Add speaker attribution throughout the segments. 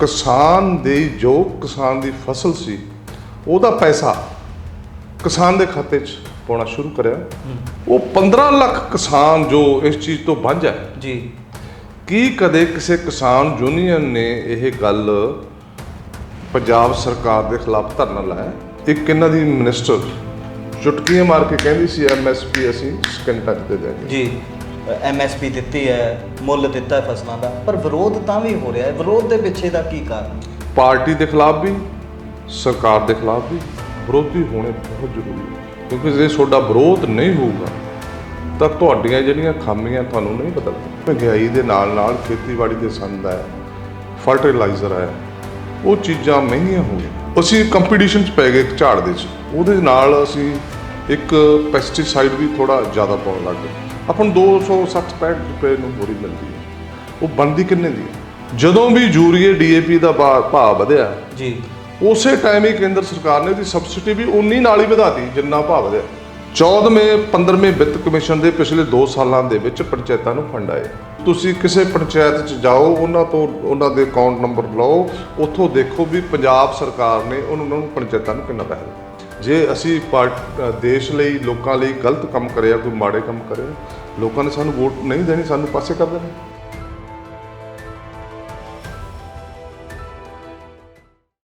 Speaker 1: ਕਿਸਾਨ ਦੀ ਜੋ ਕਿਸਾਨ ਦੀ ਫਸਲ ਸੀ ਉਹਦਾ ਪੈਸਾ ਕਿਸਾਨ ਦੇ ਖਾਤੇ 'ਚ ਪਾਉਣਾ ਸ਼ੁਰੂ ਕਰਿਆ। ਉਹ 15 ਲੱਖ ਕਿਸਾਨ ਜੋ ਇਸ ਚੀਜ਼ ਤੋਂ ਵਾਂਝਾ ਹੈ।
Speaker 2: ਜੀ।
Speaker 1: ਕੀ ਕਦੇ ਕਿਸੇ ਕਿਸਾਨ ਯੂਨੀਅਨ ਨੇ ਇਹ ਗੱਲ ਪੰਜਾਬ ਸਰਕਾਰ ਦੇ ਖਿਲਾਫ ਧਰਨਾ ਲਾਇਆ? ਇੱਕ ਇਹਨਾਂ ਦੀ ਮਿਨਿਸਟਰ ਚੁਟਕੀਆਂ ਮਾਰ ਕੇ ਕਹਿੰਦੀ ਸੀ ਐਮਐਸਪੀ ਅਸੀਂ ਸਕਿੰਟਾਂ ਦੇ ਦਿਆਂਗੇ
Speaker 2: ਜੀ। ਐਮਐਸਪੀ ਦਿੱਤੀ ਹੈ ਮੁੱਲ ਦਿੱਤਾ ਹੈ ਫਸਲਾਂ ਦਾ ਪਰ ਵਿਰੋਧ ਤਾਂ ਵੀ ਹੋ ਰਿਹਾ ਹੈ। ਵਿਰੋਧ ਦੇ ਪਿੱਛੇ ਦਾ ਕੀ ਕਾਰਨ?
Speaker 1: ਪਾਰਟੀ ਦੇ ਖਿਲਾਫ ਵੀ ਸਰਕਾਰ ਦੇ ਖਿਲਾਫ ਵੀ ਵਿਰੋਧੀ ਹੋਣੇ ਬਹੁਤ ਜ਼ਰੂਰੀ ਹੈ ਕਿਉਂਕਿ ਜੇ ਤੁਹਾਡਾ ਵਿਰੋਧ ਨਹੀਂ ਹੋਊਗਾ ਤਾਂ ਤੁਹਾਡੀਆਂ ਜਿਹੜੀਆਂ ਖਾਮੀਆਂ ਤੁਹਾਨੂੰ ਨਹੀਂ ਪਤਾ ਮਹਿੰਗਾਈ ਦੇ ਨਾਲ ਨਾਲ ਖੇਤੀਬਾੜੀ ਦੇ ਸੰਦ ਹੈ ਫਰਟੀਲਾਈਜ਼ਰ ਹੈ ਉਹ ਚੀਜ਼ਾਂ ਮਹਿੰਗੀਆਂ ਹੋ ਗਈਆਂ। ਅਸੀਂ ਕੰਪੀਟੀਸ਼ਨ 'ਚ ਪੈ ਗਏ ਝਾੜ ਦੇ 'ਚ ਉਹਦੇ ਨਾਲ ਅਸੀਂ ਇੱਕ ਪੈਸਟੀਸਾਈਡ ਵੀ ਥੋੜਾ ਜ਼ਿਆਦਾ ਪਾਉਣ ਲੱਗ ਗਏ। ਆਪਾਂ ਨੂੰ 260 65 ਰੁਪਏ ਨੂੰ ਬੋਰੀ ਮਿਲਦੀ ਹੈ। ਉਹ ਬਣਦੀ ਕਿੰਨੇ ਦੀ ਹੈ? ਜਦੋਂ ਵੀ ਯੂਰੀਏ ਡੀਏਪੀ ਦਾ ਭਾਅ ਵਧਿਆ
Speaker 2: ਜੀ।
Speaker 1: ਉਸੇ ਟਾਈਮ ਹੀ ਕੇਂਦਰ ਸਰਕਾਰ ਨੇ ਉਹਦੀ ਸਬਸਿਡੀ ਵੀ ਉਨੀ ਨਾਲ ਹੀ ਵਧਾਤੀ ਜਿੰਨਾ ਭਾਅ ਵਧਿਆ। 14ਵੇਂ 15ਵੇਂ ਵਿੱਤ ਕਮਿਸ਼ਨ ਦੇ ਪਿਛਲੇ 2 ਸਾਲਾਂ ਦੇ ਵਿੱਚ ਪੰਚਾਇਤਾਂ ਨੂੰ ਫੰਡ ਆਏ। ਤੁਸੀਂ ਕਿਸੇ ਪੰਚਾਇਤ 'ਚ ਜਾਓ ਉਹਨਾਂ ਤੋਂ ਉਹਨਾਂ ਦੇ ਅਕਾਊਂਟ ਨੰਬਰ ਲਓ ਉੱਥੋਂ ਦੇਖੋ ਵੀ ਪੰਜਾਬ ਸਰਕਾਰ ਨੇ ਉਹਨਾਂ ਨੂੰ ਪੰਚਾਇਤਾਂ ਨੂੰ ਕਿੰਨਾ ਪੈਸਾ ਦਿੱਤਾ। ਜੇ ਅਸੀਂ ਪਾਰਟ- ਦੇਸ਼ ਲਈ, ਲੋਕਾਂ ਲਈ ਗਲਤ ਕੰਮ ਕਰਿਆ, ਕੋਈ ਮਾੜੇ ਕੰਮ ਕਰਿਆ, ਲੋਕਾਂ ਨੇ ਸਾਨੂੰ ਵੋਟ ਨਹੀਂ ਦੇਣੀ, ਸਾਨੂੰ ਪਾਸੇ ਕਰ ਦੇਣਾ।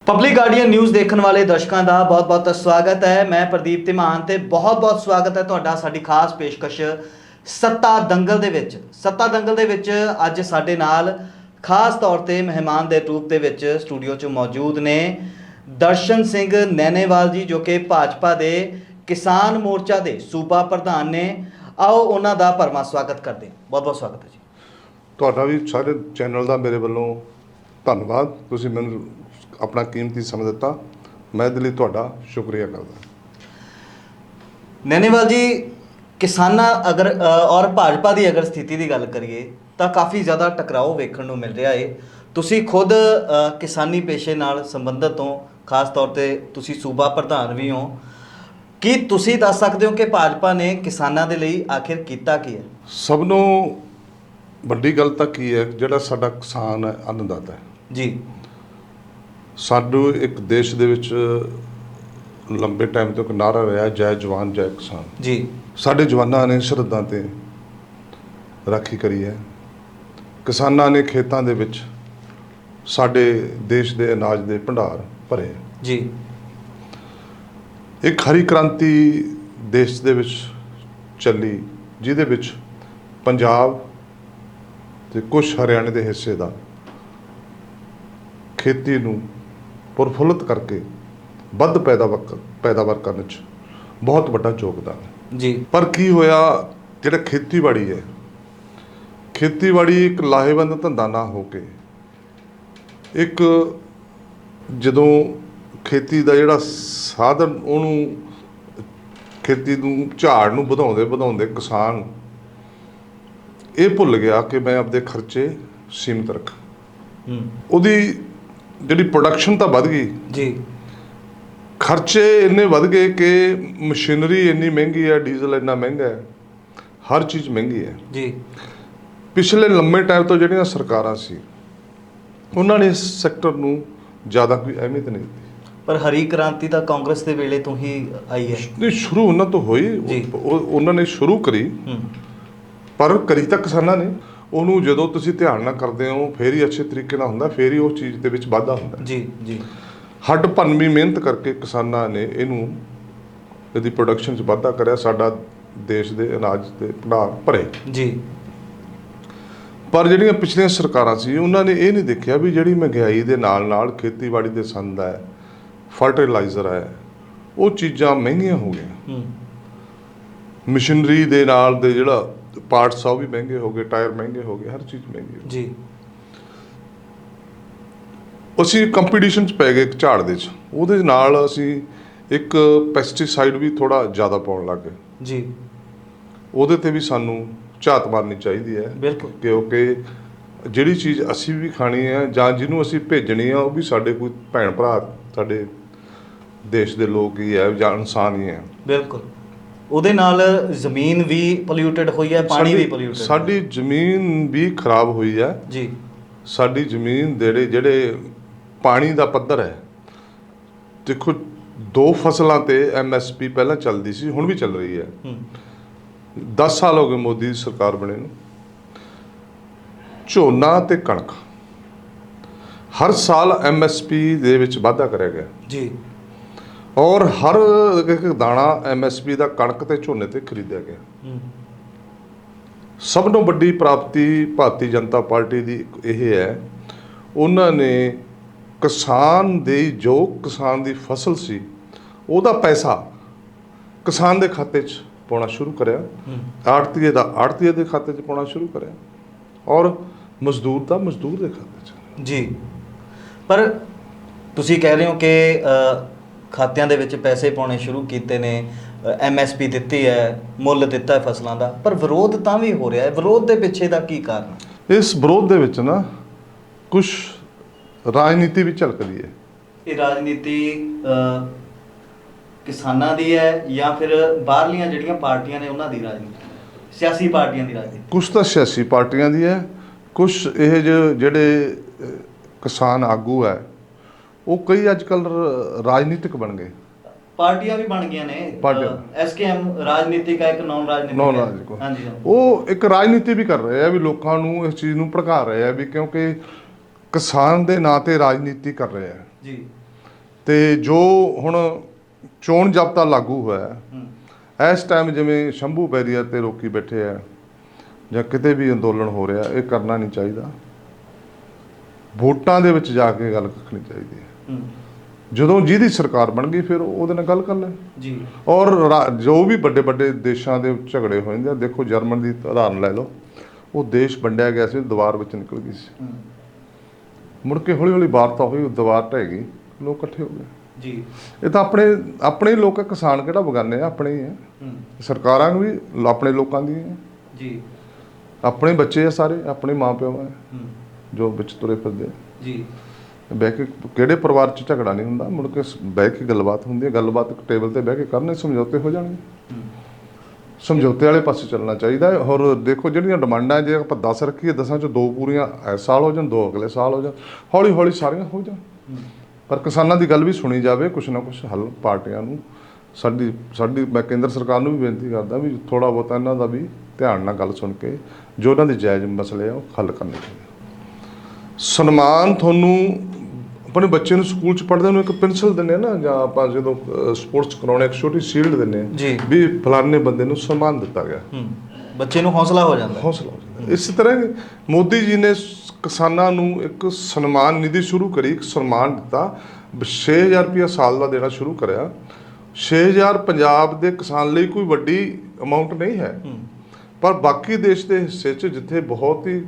Speaker 2: ਪਬਲਿਕ ਗਾਰਡੀਅਨ ਨਿਊਜ਼ ਦੇਖਣ ਵਾਲੇ ਦਰਸ਼ਕਾਂ ਦਾ ਬਹੁਤ-ਬਹੁਤ ਸਵਾਗਤ ਹੈ। ਮੈਂ ਪ੍ਰਦੀਪ ਧਿਮਾਨ ਤੇ ਬਹੁਤ-ਬਹੁਤ ਸਵਾਗਤ ਹੈ ਤੁਹਾਡਾ ਸਾਡੀ ਖਾਸ ਪੇਸ਼ਕਸ਼ ਸੱਤਾ ਦੰਗਲ ਦੇ ਵਿੱਚ। ਸੱਤਾ ਦੰਗਲ ਦੇ ਵਿੱਚ ਅੱਜ ਸਾਡੇ ਨਾਲ ਖਾਸ ਤੌਰ ਤੇ ਮਹਿਮਾਨ ਦੇ ਰੂਪ ਦੇ ਵਿੱਚ ਸਟੂਡੀਓ 'ਚ ਮੌਜੂਦ ਨੇ। ਦਰਸ਼ਨ ਸਿੰਘ ਨੈਨੇਵਾਲ ਜੀ ਜੋ ਕਿ ਭਾਜਪਾ ਦੇ ਕਿਸਾਨ ਮੋਰਚਾ ਦੇ ਸੂਬਾ ਪ੍ਰਧਾਨ ਨੇ ਆਓ ਉਹਨਾਂ ਦਾ ਭਰਮਾ ਸਵਾਗਤ ਕਰਦੇ ਹਾਂ। ਬਹੁਤ-ਬਹੁਤ ਸਵਾਗਤ ਹੈ ਜੀ।
Speaker 1: ਤੁਹਾਡਾ ਵੀ ਸਾਰੇ ਚੈਨਲ ਦਾ ਮੇਰੇ ਵੱਲੋਂ ਧੰਨਵਾਦ। ਤੁਸੀਂ ਮੈਨੂੰ ਆਪਣਾ ਕੀਮਤੀ ਸਮਾਂ ਦਿੱਤਾ। ਮੈਂ ਦਿਲੀ ਤੁਹਾਡਾ ਸ਼ੁਕਰੀਆ ਕਰਦਾ
Speaker 2: ਨੈਨੇਵਾਲ ਜੀ ਕਿਸਾਨਾਂ ਅਗਰ ਅ, ਔਰ ਭਾਜਪਾ ਦੀ ਅਗਰ ਸਥਿਤੀ ਦੀ ਗੱਲ ਕਰੀਏ ਤਾਂ ਕਾਫੀ ਜ਼ਿਆਦਾ ਟਕਰਾਓ ਵੇਖਣ ਨੂੰ ਮਿਲ ਰਿਹਾ ਏ। ਤੁਸੀਂ ਖੁਦ ਅ, ਕਿਸਾਨੀ ਪੇਸ਼ੇ ਨਾਲ ਸੰਬੰਧਿਤ ਹੋ। ਖਾਸ ਤੌਰ ਤੇ ਤੁਸੀਂ ਸੂਬਾ ਪ੍ਰਧਾਨ ਵੀ ਹੋ ਕੀ ਤੁਸੀਂ ਦੱਸ ਸਕਦੇ ਹੋ ਕਿ ਭਾਜਪਾ ਨੇ ਕਿਸਾਨਾਂ ਦੇ ਲਈ ਆਖਿਰ ਕੀਤਾ ਕੀ ਹੈ?
Speaker 1: ਸਭ ਨੂੰ ਵੱਡੀ ਗੱਲ ਤਾਂ ਕੀ ਹੈ ਜਿਹੜਾ ਸਾਡਾ ਕਿਸਾਨ ਹੈ ਅੰਨਦਾਤਾ ਹੈ।
Speaker 2: ਜੀ।
Speaker 1: ਸਾਨੂੰ ਇੱਕ ਦੇਸ਼ ਦੇ ਵਿੱਚ ਲੰਬੇ ਟਾਈਮ ਤੋਂ ਇੱਕ ਨਾਰਾ ਰਿਹਾ ਜੈ ਜਵਾਨ ਜੈ ਕਿਸਾਨ।
Speaker 2: ਜੀ।
Speaker 1: ਸਾਡੇ ਜਵਾਨਾਂ ਨੇ ਸਰਹੱਦਾਂ ਤੇ ਰਾਖੀ ਕਰੀ ਹੈ। ਕਿਸਾਨਾਂ ਨੇ ਖੇਤਾਂ ਦੇ ਵਿੱਚ ਸਾਡੇ ਦੇਸ਼ ਦੇ ਅਨਾਜ ਦੇ ਭੰਡਾਰ ਭਰੇ।
Speaker 2: ਜੀ।
Speaker 1: ਇੱਕ ਹਰੀ ਕ੍ਰਾਂਤੀ ਦੇਸ਼ ਦੇ ਵਿੱਚ ਚੱਲੀ ਜਿਹਦੇ ਵਿੱਚ ਪੰਜਾਬ ਤੇ ਕੁਝ ਹਰਿਆਣੇ ਦੇ ਹਿੱਸੇ ਦਾ ਖੇਤੀ ਨੂੰ ਪ੍ਰਫੁੱਲਤ ਕਰਕੇ ਵੱਧ ਪੈਦਾਵਾਰ ਪੈਦਾਵਾਰ ਕਰਨ 'ਚ ਬਹੁਤ ਵੱਡਾ ਯੋਗਦਾਨ ਹੈ।
Speaker 2: ਜੀ।
Speaker 1: ਪਰ ਕੀ ਹੋਇਆ ਜਿਹੜਾ ਖੇਤੀਬਾੜੀ ਹੈ ਖੇਤੀਬਾੜੀ ਇੱਕ ਲਾਹੇਵੰਦ ਧੰਦਾ ਨਾ ਹੋ ਕੇ ਇੱਕ ਜਦੋਂ ਖੇਤੀ ਦਾ ਜਿਹੜਾ ਸਾਧਨ ਉਹਨੂੰ ਖੇਤੀ ਨੂੰ ਝਾੜ ਨੂੰ ਵਧਾਉਂਦੇ ਵਧਾਉਂਦੇ ਕਿਸਾਨ ਇਹ ਭੁੱਲ ਗਿਆ ਕਿ ਮੈਂ ਆਪਦੇ ਖਰਚੇ ਸੀਮਿਤ ਰੱਖਾਂ। ਉਹਦੀ ਜਿਹੜੀ ਪ੍ਰੋਡਕਸ਼ਨ ਤਾਂ ਵੱਧ ਗਈ।
Speaker 2: ਜੀ।
Speaker 1: ਖਰਚੇ ਇੰਨੇ ਵੱਧ ਗਏ ਕਿ ਮਸ਼ੀਨਰੀ ਇੰਨੀ ਮਹਿੰਗੀ ਹੈ ਡੀਜ਼ਲ ਇੰਨਾ ਮਹਿੰਗਾ ਹੈ ਹਰ ਚੀਜ਼ ਮਹਿੰਗੀ ਹੈ।
Speaker 2: ਜੀ।
Speaker 1: ਪਿਛਲੇ ਲੰਮੇ ਟਾਈਮ ਤੋਂ ਜਿਹੜੀਆਂ ਸਰਕਾਰਾਂ ਸੀ ਉਹਨਾਂ ਨੇ ਇਸ ਸੈਕਟਰ ਨੂੰ ਜ਼ਿਆਦਾ ਕੋਈ ਅਹਿਮੀਅਤ ਨਹੀਂ ਦਿੱਤੀ।
Speaker 2: ਪਰ ਹਰੀ ਕ੍ਰਾਂਤੀ ਤਾਂ ਕਾਂਗਰਸ ਦੇ ਵੇਲੇ ਤੋਂ ਹੀ ਆਈ ਹੈ।
Speaker 1: ਨਹੀਂ ਸ਼ੁਰੂ ਉਹਨਾਂ ਤੋਂ ਹੋਈ।
Speaker 2: ਜੀ।
Speaker 1: ਉਹ- ਉਹ- ਉਹਨਾਂ ਨੇ ਸ਼ੁਰੂ ਕਰੀ।
Speaker 2: ਹੂੰ।
Speaker 1: ਪਰ ਕਰੀ ਤਾਂ ਕਿਸਾਨਾਂ ਨੇ। ਉਹਨੂੰ ਜਦੋਂ ਤੁਸੀਂ ਧਿਆਨ ਨਾਲ ਕਰਦੇ ਹੋ ਫੇਰ ਹੀ ਅੱਛੇ ਤਰੀਕੇ ਨਾਲ ਹੁੰਦਾ ਫੇਰ ਹੀ ਉਹ ਚੀਜ਼ ਦੇ ਵਿੱਚ ਵਾਧਾ ਹੁੰਦਾ।
Speaker 2: ਜੀ ਜੀ।
Speaker 1: ਹੱਡ ਭੰਨਵੀਂ ਮਿਹਨਤ ਕਰਕੇ ਕਿਸਾਨਾਂ ਨੇ ਇਹਨੂੰ ਇਹਦੀ ਪ੍ਰੋਡਕਸ਼ਨ 'ਚ ਵਾਧਾ ਕਰਿਆ। ਸਾਡਾ ਦੇਸ਼ ਦੇ ਅਨਾਜ ਦੇ ਭੰਡਾਰ ਭਰੇ।
Speaker 2: ਜੀ।
Speaker 1: ਪਰ ਜਿਹੜੀਆਂ ਪਿਛਲੀਆਂ ਸਰਕਾਰਾਂ ਸੀ ਉਹਨਾਂ ਨੇ ਇਹ ਨਹੀਂ ਦੇਖਿਆ ਵੀ ਜਿਹੜੀ ਮਹਿੰਗਾਈ ਦੇ ਨਾਲ ਨਾਲ ਖੇਤੀਬਾੜੀ ਦੇ ਸੰਦ ਹੈ ਫਰਟੀਲਾਈਜ਼ਰ ਹੈ ਉਹ ਚੀਜ਼ਾਂ ਮਹਿੰਗੀਆਂ ਹੋ ਗਈਆਂ।
Speaker 2: ਹੂੰ।
Speaker 1: ਮਸ਼ੀਨਰੀ ਦੇ ਨਾਲ ਦੇ ਜਿਹੜਾ ਪਾਰਟਸ ਆ ਉਹ ਵੀ ਮਹਿੰਗੇ ਹੋ ਗਏ ਟਾਇਰ ਮਹਿੰਗੇ ਹੋ ਗਏ ਹਰ ਚੀਜ਼ ਮਹਿੰਗੀ ਹੋ
Speaker 2: ਜੀ।
Speaker 1: ਅਸੀਂ ਕੰਪੀਟੀਸ਼ਨ 'ਚ ਪੈ ਗਏ ਇੱਕ ਝਾੜ ਦੇ 'ਚ ਉਹਦੇ ਨਾਲ ਅਸੀਂ ਇੱਕ ਪੈਸਟੀਸਾਈਡ ਵੀ ਥੋੜਾ ਜ਼ਿਆਦਾ ਪਾਉਣ ਲੱਗ ਗਏ।
Speaker 2: ਜੀ।
Speaker 1: ਉਹਦੇ ਤੇ ਵੀ ਸਾਨੂੰ ਝਾਤ ਮਾਰਨੀ ਚਾਹੀਦੀ ਹੈ।
Speaker 2: ਬਿਲਕੁਲ।
Speaker 1: ਕਿਉਂਕਿ ਜਿਹੜੀ ਚੀਜ਼ ਅਸੀਂ ਵੀ ਖਾਣੀ ਹੈ ਜਾਂ ਜਿਹਨੂੰ ਅਸੀਂ ਭੇਜਣੀ ਆ ਉਹ ਵੀ ਸਾਡੇ ਕੋਈ ਭੈਣ ਭਰਾ ਸਾਡੇ ਦੇਸ਼ ਦੇ ਲੋਕ ਹੀ ਹੈ ਜਾਂ ਇਨਸਾਨ ਹੀ ਹੈ।
Speaker 2: ਬਿਲਕੁਲ। ਉਹਦੇ ਨਾਲ ਜ਼ਮੀਨ ਵੀ ਪੋਲਿਊਟਡ ਹੋਈ ਹੈ ਪਾਣੀ ਵੀ ਪੋਲਿਊਟਡ
Speaker 1: ਸਾਡੀ ਜ਼ਮੀਨ ਵੀ ਖਰਾਬ ਹੋਈ ਹੈ।
Speaker 2: ਜੀ।
Speaker 1: ਸਾਡੀ ਜ਼ਮੀਨ ਦੇ ਜਿਹੜੇ- ਜਿਹੜੇ ਪਾਣੀ ਦਾ ਪੱਧਰ ਹੈ। ਦੇਖੋ ਦੋ ਫਸਲਾਂ ਤੇ ਐਮਐਸਪੀ ਪਹਿਲਾਂ ਚੱਲਦੀ ਸੀ ਹੁਣ ਵੀ ਚੱਲ ਰਹੀ ਹੈ।
Speaker 2: ਹੂੰ।
Speaker 1: 10 ਸਾਲ ਹੋ ਗਏ ਮੋਦੀ ਦੀ ਸਰਕਾਰ ਬਣੇ ਨੂੰ। ਝੋਨਾ ਤੇ ਕਣਕ। ਹਰ ਸਾਲ ਐਮਐਸਪੀ ਦੇ ਵਿੱਚ ਵਾਧਾ ਕਰਿਆ ਗਿਆ।
Speaker 2: ਜੀ।
Speaker 1: ਔਰ ਹਰ ਇੱਕ ਦਾਣਾ ਐਮਐਸਪੀ ਦਾ ਕਣਕ ਤੇ ਝੋਨੇ ਤੇ ਖਰੀਦਿਆ ਗਿਆ। ਸਭ ਤੋਂ ਵੱਡੀ ਪ੍ਰਾਪਤੀ ਭਾਰਤੀ ਜਨਤਾ ਪਾਰਟੀ ਦੀ ਇਹ ਹੈ ਉਹਨਾਂ ਨੇ ਕਿਸਾਨ ਦੇ ਜੋ ਕਿਸਾਨ ਦੀ ਫਸਲ ਸੀ ਉਹਦਾ ਪੈਸਾ ਕਿਸਾਨ ਦੇ ਖਾਤੇ 'ਚ ਪਾਉਣਾ ਸ਼ੁਰੂ ਕਰਿਆ। ਆੜਤੀਏ ਦਾ ਆੜਤੀਏ ਦੇ ਖਾਤੇ 'ਚ ਪਾਉਣਾ ਸ਼ੁਰੂ ਕਰਿਆ। ਔਰ ਮਜ਼ਦੂਰ ਦਾ ਮਜ਼ਦੂਰ ਦੇ ਖਾਤੇ 'ਚ।
Speaker 2: ਜੀ। ਪਰ ਤੁਸੀਂ ਕਹਿ ਰਹੇ ਹੋ ਕਿ ਖਾਤਿਆਂ ਦੇ ਵਿੱਚ ਪੈਸੇ ਪਾਉਣੇ ਸ਼ੁਰੂ ਕੀਤੇ ਨੇ। ਐਮਐਸਪੀ ਦਿੱਤੀ ਹੈ ਮੁੱਲ ਦਿੱਤਾ ਹੈ ਫਸਲਾਂ ਦਾ। ਪਰ ਵਿਰੋਧ ਤਾਂ ਵੀ ਹੋ ਰਿਹਾ ਹੈ। ਵਿਰੋਧ ਦੇ ਪਿੱਛੇ ਦਾ ਕੀ ਕਾਰਨ?
Speaker 1: ਇਸ ਵਿਰੋਧ ਦੇ ਵਿੱਚ ਨਾ ਕੁਝ ਰਾਜਨੀਤੀ ਵੀ ਝਲਕਦੀ ਹੈ।
Speaker 2: ਇਹ ਰਾਜਨੀਤੀ ਕਿਸਾਨਾਂ ਦੀ ਹੈ ਜਾਂ ਫਿਰ ਬਾਹਰਲੀਆਂ ਜਿਹੜੀਆਂ ਪਾਰਟੀਆਂ ਨੇ ਉਹਨਾਂ ਦੀ ਰਾਜਨੀਤੀ? ਸਿਆਸੀ ਪਾਰਟੀਆਂ ਦੀ ਰਾਜਨੀਤੀ।
Speaker 1: ਕੁਝ ਤਾਂ ਸਿਆਸੀ ਪਾਰਟੀਆਂ ਦੀ ਹੈ ਕੁਝ ਇਹ ਜਿਹੜੇ ਕਿਸਾਨ ਆਗੂ ਹੈ ਉਹ ਕਈ ਅੱਜ ਕੱਲ ਰਾਜਨੀਤਿਕ ਬਣ ਗਏ।
Speaker 2: ਪਾਰਟੀਆਂ ਵੀ ਬਣ ਗਈਆਂ ਨੇ। ਐਸਕੇਐਮ ਰਾਜਨੀਤਿਕ ਹੈ ਇੱਕ ਨੌਨ ਰਾਜਨੀਤਿਕ
Speaker 1: ਨੌਨ
Speaker 2: ਹੈ।
Speaker 1: ਰਾਜਨੀਤਿਕ
Speaker 2: ਹਾਂਜੀ।
Speaker 1: ਉਹ ਇੱਕ ਰਾਜਨੀਤੀ ਵੀ ਕਰ ਰਹੇ ਆ ਵੀ ਲੋਕਾਂ ਨੂੰ ਇਸ ਚੀਜ਼ ਨੂੰ ਭੜਕਾ ਰਹੇ ਆ ਵੀ ਕਿਉਂਕਿ ਕਿਸਾਨ ਦੇ ਨਾਂ ਤੇ ਰਾਜਨੀਤੀ ਕਰ ਰਹੇ ਆ।
Speaker 2: ਜੀ।
Speaker 1: ਤੇ ਜੋ ਹੁਣ ਚੋਣ ਜਾਬਤਾ ਲਾਗੂ ਹੋਇਆ ਹੈ, ਇਸ ਟਾਈਮ ਜਿਵੇਂ ਸ਼ੰਭੂ ਬੈਰੀਅਰ ਤੇ ਲੋਕੀ ਬੈਠੇ ਆ ਜਾਂ ਕਿਤੇ ਵੀ ਅੰਦੋਲਨ ਹੋ ਰਿਹਾ ਇਹ ਕਰਨਾ ਨਹੀਂ ਚਾਹੀਦਾ। ਵੋਟਾਂ ਦੇ ਵਿੱਚ ਜਾ ਕੇ ਗੱਲ ਰੱਖਣੀ ਚਾਹੀਦੀ ਹੈ। ਜਦੋਂ ਜਿਹਦੀ ਸਰਕਾਰ ਬਣ ਗਈ ਫਿਰ ਉਹਦੇ ਨਾਲ ਗੱਲ ਕਰ ਲੈ।
Speaker 2: ਜੀ।
Speaker 1: ਔਰ ਜੋ ਵੀ ਵੱਡੇ ਵੱਡੇ ਦੇਸ਼ਾਂ ਦੇ ਝਗੜੇ ਹੋ ਜਾਂਦੇ ਆ ਦੇਖੋ ਜਰਮਨ ਦੀ ਉਦਾਹਰਨ ਲੈ ਲਓ। ਉਹ ਦੇਸ਼ ਵੰਡਿਆ ਗਿਆ ਸੀ ਦੀਵਾਰ ਵਿੱਚ ਨਿਕਲ ਗਈ ਸੀ। ਮੁੜ ਕੇ ਹੌਲੀ ਹੌਲੀ ਵਾਰਤਾ ਹੋਈ ਉਹ ਦੀਵਾਰ ਢਹਿ ਗਈ। ਲੋਕ ਇਕੱਠੇ ਹੋ ਗਏ।
Speaker 2: ਜੀ।
Speaker 1: ਇਹ ਤਾਂ ਆਪਣੇ ਆਪਣੇ ਲੋਕ ਆ, ਕਿਸਾਨ ਕਿਹੜਾ ਬਗਾਨੇ ਆ? ਆਪਣੇ ਹੀ ਆ।
Speaker 2: ਹੂੰ।
Speaker 1: ਸਰਕਾਰਾਂ ਵੀ ਆਪਣੇ ਲੋਕਾਂ ਦੀ ਆ।
Speaker 2: ਜੀ।
Speaker 1: ਆਪਣੇ ਬੱਚੇ ਆ ਸਾਰੇ ਆਪਣੇ ਮਾਪਿਓ ਆ।
Speaker 2: ਹੂੰ।
Speaker 1: ਜੋ ਵਿੱਚ ਤੁਰੇ ਫਿਰਦੇ ਆ।
Speaker 2: ਜੀ।
Speaker 1: ਬਹਿ ਕੇ ਕਿਹੜੇ ਪਰਿਵਾਰ 'ਚ ਝਗੜਾ ਨਹੀਂ ਹੁੰਦਾ? ਮੁੜ ਕੇ ਸ- ਬਹਿ ਕੇ ਗੱਲਬਾਤ ਹੁੰਦੀ ਹੈ ਗੱਲਬਾਤ ਟੇਬਲ ਤੇ ਬਹਿ ਕੇ ਕਰਨੇ ਸਮਝੌਤੇ ਹੋ ਜਾਣਗੇ।
Speaker 2: ਹੂੰ।
Speaker 1: ਸਮਝੌਤੇ ਵਾਲੇ ਪਾਸੇ ਚੱਲਣਾ ਚਾਹੀਦਾ ਹੈ। ਔਰ ਦੇਖੋ ਜਿਹੜੀਆਂ ਡਿਮਾਂਡਾਂ ਜੇ ਆਪਾਂ 10 ਰੱਖੀਏ 10 ਚੋਂ ਦੋ ਪੂਰੀਆਂ ਇਸ ਸਾਲ ਹੋ ਜਾਣ ਦੋ ਅਗਲੇ ਸਾਲ ਹੋ ਜਾਣ ਹੌਲੀ ਹੌਲੀ ਸਾਰੀਆਂ ਹੋ ਜਾਣ।
Speaker 2: ਹੂੰ।
Speaker 1: ਪਰ ਕਿਸਾਨਾਂ ਦੀ ਗੱਲ ਵੀ ਸੁਣੀ ਜਾਵੇ ਕੁਛ ਨਾ ਕੁਛ ਹੱਲ ਪਾਰਟੀਆਂ ਨੂੰ ਸਾਡੀ ਸਾਡੀ ਮੈਂ ਕੇਂਦਰ ਸਰਕਾਰ ਨੂੰ ਵੀ ਬੇਨਤੀ ਕਰਦਾ ਵੀ ਥੋੜਾ ਬਹੁਤ ਇਹਨਾਂ ਦਾ ਵੀ ਧਿਆਨ ਨਾਲ ਗੱਲ ਸੁਣ ਕੇ ਜੋ ਉਹਨਾਂ ਦੇ ਜਾਇਜ਼ ਮਸਲੇ ਆ ਉਹ ਹੱਲ ਕਰਨੇ ਚਾਹੀਦੇ ਸਨਮਾਨ ਤੁਹਾਨੂੰ ਆਪਣੇ ਬੱਚੇ ਨੂੰ ਸਕੂਲ ਚ ਪੜ੍ਹਦੇ ਨੂੰ ਇੱਕ ਪੈਨਸਲ ਦਿੰਦੇ ਆ ਨਾ ਜਾਂ ਆਪਾਂ ਜਦੋਂ ਸਪੋਰਟਸ ਕਰਾਉਣੇ ਇੱਕ ਛੋਟੀ ਸ਼ੀਲਡ ਦਿੰਦੇ ਆ। ਵੀ ਫਲਾਣੇ ਬੰਦੇ ਨੂੰ ਸਨਮਾਨ ਦਿੱਤਾ ਗਿਆ
Speaker 2: ਬੱਚੇ ਨੂੰ ਹੌਸਲਾ ਹੋ ਜਾਂਦਾ।
Speaker 1: ਹੌਸਲਾ। ਇਸੇ ਤਰ੍ਹਾਂ ਮੋਦੀ ਜੀ ਨੇ ਕਿਸਾਨਾਂ ਨੂੰ ਇੱਕ ਸਨਮਾਨ ਨਿਧੀ ਸ਼ੁਰੂ ਕਰੀ ਇੱਕ ਸਨਮਾਨ ਦਿੱਤਾ। 6000 ਰੁਪਇਆ ਸਾਲ ਦਾ ਦੇਣਾ ਸ਼ੁਰੂ ਕਰਿਆ। 6000 ਪੰਜਾਬ ਦੇ ਕਿਸਾਨ ਲਈ ਕੋਈ ਵੱਡੀ ਅਮਾਉਂਟ ਨਹੀਂ ਹੈ। ਪਰ ਬਾਕੀ ਦੇਸ਼ ਦੇ ਹਿੱਸੇ 'ਚ ਜਿੱਥੇ ਬਹੁਤ ਹੀ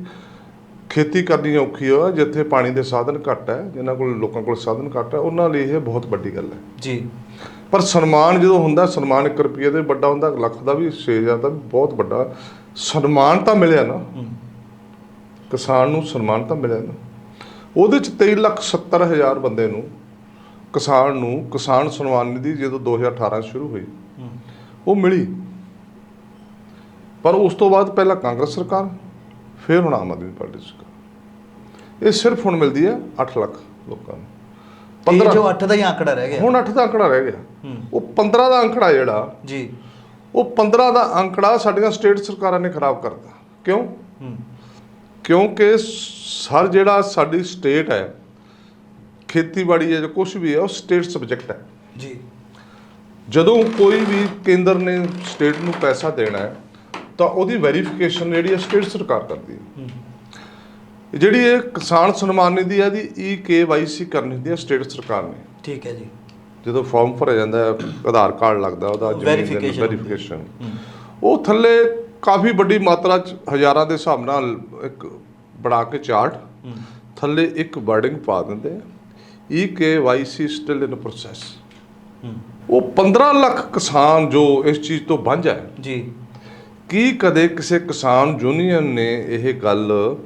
Speaker 1: ਖੇਤੀ ਕਰਨੀ ਔਖੀ ਹੋ ਜਿੱਥੇ ਪਾਣੀ ਦੇ ਸਾਧਨ ਘੱਟ ਹੈ ਜਿਨ੍ਹਾਂ ਕੋਲ ਲੋਕਾਂ ਕੋਲ ਸਾਧਨ ਘੱਟ ਹੈ ਉਹਨਾਂ ਲਈ ਇਹ ਬਹੁਤ ਵੱਡੀ ਗੱਲ ਹੈ।
Speaker 2: ਜੀ।
Speaker 1: ਪਰ ਸਨਮਾਨ ਜਦੋਂ ਹੁੰਦਾ ਸਨਮਾਨ 1 ਰੁਪਏ ਦੇ ਵੱਡਾ ਹੁੰਦਾ ਲੱਖ ਦਾ ਵੀ 6000 ਦਾ ਵੀ ਬਹੁਤ ਵੱਡਾ ਸਨਮਾਨ ਤਾਂ ਮਿਲਿਆ ਨਾ। ਕਿਸਾਨ ਨੂੰ ਸਨਮਾਨ ਤਾਂ ਮਿਲਿਆ ਨਾ। ਉਹਦੇ ਚ 23 ਲੱਖ 70 ਹਜ਼ਾਰ ਬੰਦੇ ਨੂੰ ਕਿਸਾਨ ਨੂੰ ਕਿਸਾਨ ਸਨਮਾਨ ਨਿਧੀ ਜਦੋਂ 2018 ਸ਼ੁਰੂ ਹੋਈ ਉਹ ਮਿਲੀ। ਪਰ ਉਸ ਤੋਂ ਬਾਅਦ ਪਹਿਲਾਂ ਕਾਂਗਰਸ ਸਰਕਾਰ ਫਿਰ ਹੁਣ ਆਮ ਆਦਮੀ ਪਾਰਟੀ ਸਰਕਾਰ। ਇਹ ਸਿਰਫ ਹੁਣ ਮਿਲਦੀ ਹੈ 8 ਲੱਖ ਲੋਕਾਂ ਨੂੰ।
Speaker 2: ਇਹ
Speaker 1: 15
Speaker 2: ਜੋ 8 ਦਾ ਹੀ ਆંકੜਾ ਰਹਿ ਗਿਆ।
Speaker 1: ਹੁਣ 8 ਦਾ ਅੰਕੜਾ ਰਹਿ ਗਿਆ। ਉਹ 15 ਦਾ ਅੰਕੜਾ ਜਿਹੜਾ
Speaker 2: ਜੀ।
Speaker 1: ਉਹ 15 ਦਾ ਅੰਕੜਾ ਸਾਡੀਆਂ ਸਟੇਟ ਸਰਕਾਰਾਂ ਨੇ ਖਰਾਬ ਕਰਤਾ ਕਿਉਂ? ਕਿਉਂਕਿ ਸਰ ਜਿਹੜਾ ਸਾਡੀ ਸਟੇਟ ਹੈ ਖੇਤੀਬਾੜੀ ਹੈ ਜੋ ਕੁਝ ਵੀ ਹੈ ਉਹ ਸਟੇਟ ਸਬਜੈਕਟ ਹੈ।
Speaker 2: ਜੀ।
Speaker 1: ਜਦੋਂ ਕੋਈ ਵੀ ਕੇਂਦਰ ਨੇ ਸਟੇਟ ਨੂੰ ਪੈਸਾ ਦੇਣਾ ਹੈ ਤਾਂ ਉਹਦੀ ਵੈਰੀਫਿਕੇਸ਼ਨ ਜਿਹੜੀ ਹੈ ਸਟੇਟ ਸਰਕਾਰ ਕਰਦੀ ਹੈ।
Speaker 2: ਹੂੰ।
Speaker 1: ਜਿਹੜੀ ਇਹ ਕਿਸਾਨ ਸਨਮਾਨ ਨਿਧੀ ਹੈ ਦੀ ਈ ਕੇਵਾਈਸੀ ਕਰਨੀ ਹੁੰਦੀ ਹੈ ਸਟੇਟ ਸਰਕਾਰ ਨੇ।
Speaker 2: ਠੀਕ ਹੈ ਜੀ।
Speaker 1: ਜਦੋਂ ਫਾਰਮ ਭਰਿਆ ਜਾਂਦਾ ਹੈ ਆਧਾਰ ਕਾਰਡ ਲੱਗਦਾ ਉਹਦਾ
Speaker 2: Verification
Speaker 1: ਵੈਰੀਫਿਕੇਸ਼ਨ ਉਹ ਥੱਲੇ ਕਾਫੀ ਵੱਡੀ ਮਾਤਰਾ ਚ ਹਜ਼ਾਰਾਂ ਦੇ ਹਿਸਾਬ ਨਾਲ ਇੱਕ ਬਣਾ ਕੇ ਚਾਰਟ। ਥੱਲੇ ਇੱਕ ਵਰਡਿੰਗ ਪਾ ਦਿੰਦੇ ਆ। E K Y C still in process ਉਹ 15 ਲੱਖ ਕਿਸਾਨ ਜੋ ਇਸ ਚੀਜ਼ ਤੋਂ ਵਾਂਝਾ ਹੈ।
Speaker 2: ਜੀ।
Speaker 1: ਕੀ ਕਦੇ ਕਿਸੇ ਕਿਸਾਨ ਯੂਨੀਅਨ ਨੇ ਇਹ ਗੱਲ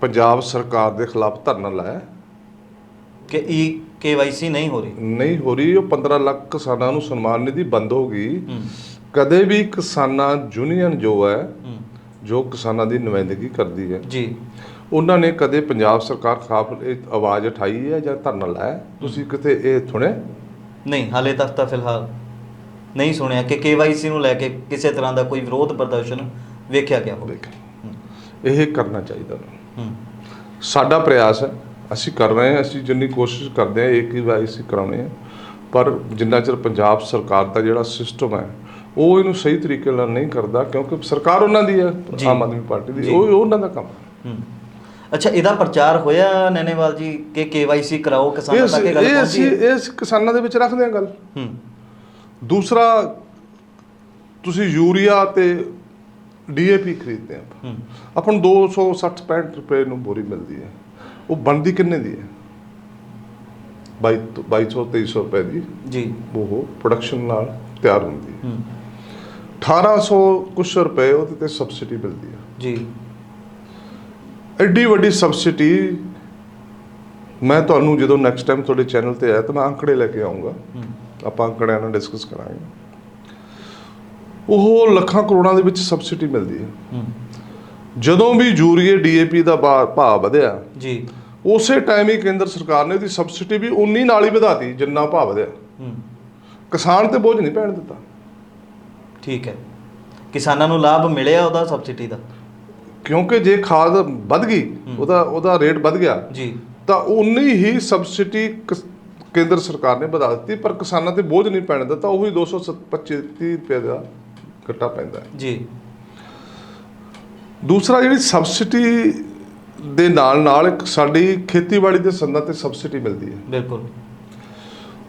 Speaker 1: ਪੰਜਾਬ ਸਰਕਾਰ ਦੇ ਖਿਲਾਫ ਧਰਨਾ ਲਾਇਆ?
Speaker 2: ਕਿ ਈ ਕੇਵਾਈਸੀ ਨਹੀਂ ਹੋ ਰਹੀ?
Speaker 1: ਨਹੀਂ ਹੋ ਰਹੀ ਉਹ 15 ਲੱਖ ਕਿਸਾਨਾਂ ਨੂੰ ਸਨਮਾਨ ਨਿਧੀ ਬੰਦ ਹੋ ਗਈ। ਕਦੇ ਵੀ ਕਿਸਾਨਾਂ ਯੂਨੀਅਨ ਜੋ ਹੈ ਜੋ ਕਿਸਾਨਾਂ ਦੀ ਨੁਮਾਇੰਦਗੀ ਕਰਦੀ ਹੈ
Speaker 2: ਜੀ।
Speaker 1: ਉਹਨਾਂ ਨੇ ਕਦੇ ਪੰਜਾਬ ਸਰਕਾਰ ਖਿਲਾਫ ਇਹ ਆਵਾਜ਼ ਉਠਾਈ ਹੈ ਜਾਂ ਧਰਨਾ ਲਾਇਆ ਤੁਸੀਂ ਕਿਤੇ ਇਹ ਸੁਣਿਆ?
Speaker 2: ਨਹੀਂ ਹਾਲੇ ਤੱਕ ਤਾਂ ਫਿਲਹਾਲ ਨਹੀਂ ਸੁਣਿਆ ਕਿ KYC ਨੂੰ ਲੈ ਕੇ ਕਿਸੇ ਤਰ੍ਹਾਂ ਦਾ ਕੋਈ ਵਿਰੋਧ ਪ੍ਰਦਰਸ਼ਨ ਵੇਖਿਆ ਗਿਆ ਹੋਵੇ।
Speaker 1: ਇਹ ਕਰਨਾ ਚਾਹੀਦਾ। ਸਾਡਾ ਪ੍ਰਯਾਸ ਹੈ ਅਸੀਂ ਕਰ ਰਹੇ ਹਾਂ ਅਸੀਂ ਜਿੰਨੀ ਕੋਸ਼ਿਸ਼ ਕਰਦੇ ਹਾਂ ਇੱਕ ਹੀ ਵਾਰ ਅਸੀਂ ਕਰਾਉਣੇ ਆ। ਪਰ ਜਿੰਨਾ ਚਿਰ ਪੰਜਾਬ ਸਰਕਾਰ ਦਾ ਜਿਹੜਾ ਸਿਸਟਮ ਹੈ ਉਹ ਇਹਨੂੰ ਸਹੀ ਤਰੀਕੇ ਨਾਲ ਨਹੀਂ ਕਰਦਾ ਕਿਉਂਕਿ ਸਰਕਾਰ ਉਹਨਾਂ ਦੀ ਹੈ। ਆਮ ਆਦਮੀ ਪਾਰਟੀ ਦੀ। ਉਹ ਉਹਨਾਂ ਦਾ ਕੰਮ
Speaker 2: ਹੈ। ਅੱਛਾ ਇਹਦਾ ਪ੍ਰਚਾਰ ਹੋਇਆ ਨੈਨੇਵਾਲ ਜੀ ਕਿ KYC ਕਰਾਓ ਕਿਸਾਨਾਂ ਤੱਕ ਇਹ ਗੱਲ
Speaker 1: ਇਹ
Speaker 2: ਪਹੁੰਚੀ?
Speaker 1: ਇਹ ਕਿਸਾਨਾਂ ਦੇ ਵਿੱਚ ਰੱਖਦੇ ਹਾਂ ਗੱਲ।
Speaker 2: ਹੂੰ।
Speaker 1: ਦੂਸਰਾ ਤੁਸੀਂ ਯੂਰੀਆ ਤੇ ਡੀਏਪੀ ਖਰੀਦਦੇ ਆਪਾਂ।
Speaker 2: ਹੂੰ।
Speaker 1: ਆਪਾਂ ਨੂੰ 260 65 ਰੁਪਏ ਨੂੰ ਬੋਰੀ ਮਿਲਦੀ ਹੈ। ਉਹ ਬਣਦੀ ਕਿੰਨੇ ਦੀ ਹੈ? 22 ਤੋਂ- 2200 2300 ਰੁਪਏ ਦੀ
Speaker 2: ਜੀ।
Speaker 1: ਉਹ ਪ੍ਰੋਡਕਸ਼ਨ ਨਾਲ ਤਿਆਰ ਹੁੰਦੀ ਹੈ।
Speaker 2: ਹੂੰ।
Speaker 1: 1800 ਕੁਛ ਰੁਪਏ ਉਹਦੇ ਤੇ ਸਬਸਿਡੀ ਮਿਲਦੀ ਹੈ।
Speaker 2: ਜੀ।
Speaker 1: ਐਡੀ ਵੱਡੀ ਸਬਸਿਡੀ ਮੈਂ ਤੁਹਾਨੂੰ ਜਦੋਂ ਨੈਕਸਟ ਟਾਈਮ ਤੁਹਾਡੇ ਚੈਨਲ ਤੇ ਆਇਆ ਤਾਂ ਮੈਂ ਅੰਕੜੇ ਲੈ ਕੇ ਆਉਂਗਾ ਆਪਾਂ ਅੰਕੜਿਆਂ ਨਾਲ ਡਿਸਕਸ ਕਰਾਂਗੇ। ਉਹ ਲੱਖਾਂ ਕਰੋੜਾਂ ਦੇ ਵਿੱਚ ਸਬਸਿਡੀ ਮਿਲਦੀ ਹੈ।
Speaker 2: ਹੂੰ।
Speaker 1: ਜਦੋਂ ਵੀ ਯੂਰੀਏ ਡੀਏਪੀ ਦਾ ਭਾਅ ਵਧਿਆ
Speaker 2: ਜੀ।
Speaker 1: ਉਸੇ ਟਾਈਮ ਹੀ ਕੇਂਦਰ ਸਰਕਾਰ ਨੇ ਉਹਦੀ ਸਬਸਿਡੀ ਵੀ ਉਨੀ ਨਾਲ ਹੀ ਵਧਾਤੀ ਜਿੰਨਾ ਭਾਅ ਵਧਿਆ।
Speaker 2: ਹੂੰ।
Speaker 1: ਕਿਸਾਨ ਤੇ ਬੋਝ ਨਹੀਂ ਪੈਣ ਦਿੱਤਾ।
Speaker 2: ਠੀਕ ਹੈ। ਕਿਸਾਨਾਂ ਨੂੰ ਲਾਭ ਮਿਲਿਆ ਉਹਦਾ ਸਬਸਿਡੀ ਦਾ?
Speaker 1: ਕਿਉਂਕਿ ਜੇ ਖਾਦ ਵੱਧ ਗਈ। ਉਹਦਾ ਉਹਦਾ ਰੇਟ ਵੱਧ ਗਿਆ
Speaker 2: ਜੀ।
Speaker 1: ਤਾਂ ਉਨੀ ਹੀ ਸਬਸਿਡੀ ਕੇਂਦਰ ਸਰਕਾਰ ਨੇ ਵਧਾ ਦਿੱਤੀ ਪਰ ਕਿਸਾਨਾਂ ਤੇ ਬੋਝ ਨਹੀਂ ਪੈਣ ਦਿੱਤਾ ਉਹੀ 225 ਰੁਪਏ ਦਾ ਘਟਾ ਪੈਂਦਾ
Speaker 2: ਜੀ।
Speaker 1: ਦੂਸਰਾ ਜਿਹੜੀ ਸਬਸਿਡੀ ਦੇ ਨਾਲ ਨਾਲ ਇੱਕ ਸਾਡੀ ਖੇਤੀਬਾੜੀ ਦੇ ਸੰਦਾਂ ਤੇ ਸਬਸਿਡੀ ਮਿਲਦੀ ਹੈ।
Speaker 2: ਬਿਲਕੁਲ।